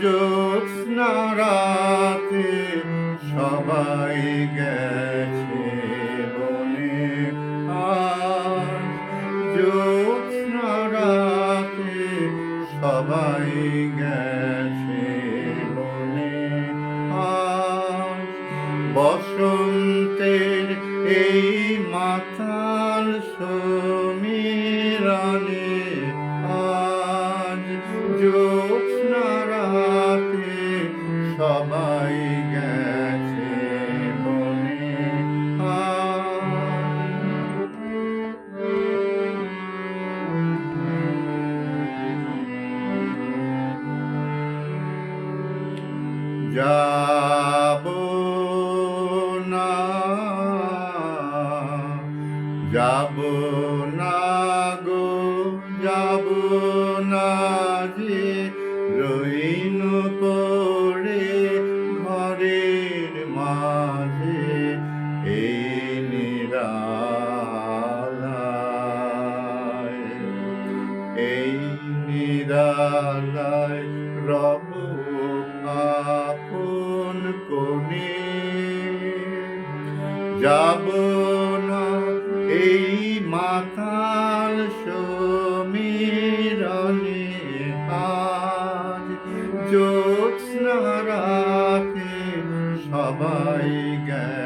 জ্যোৎস্না রাতে সবাই গেছে বনে আজ রাতে সবাই গেছে বনে আজ বসন্তের এই সবাই গেছে বনে। যাব না যাব না। এই নিরালায় রব আপন কোণে যাব না এই মাতাল সমীরণে আজ। জ্যোৎস্না রাতে সবাই গেছে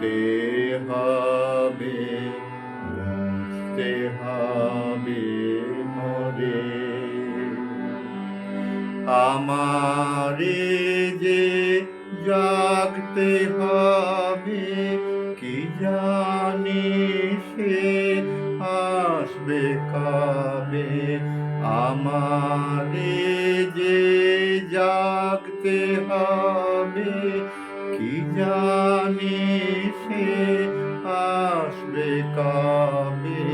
ধুতে হবে মুছতে হবে মরে। আমারে যে জাগতে হবে, কি জানি সে আসবে কবে? আমারে যে জাগতে হবে, কি জানি আসবে কবে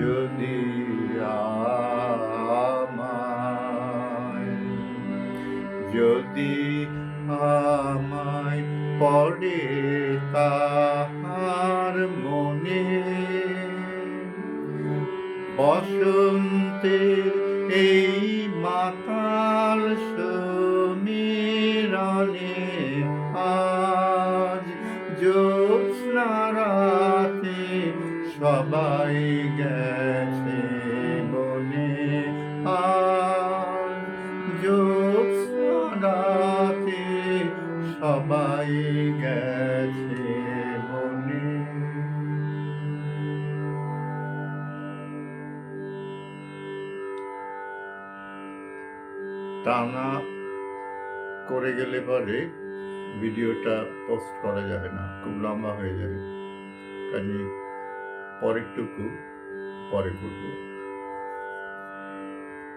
যদি আমায়? যদি আমায় পড়ে তাহার মনে বসন্তের এই মাতাল সমীরণে আজ সবাই গেছে বনে রাতে সবাই গেছে বনে টানা করে গেলে পরে ভিডিওটা পোস্ট করা যাবে না, খুব লম্বা হয়ে যাবে। কাজে পরেরটুকু পরে করব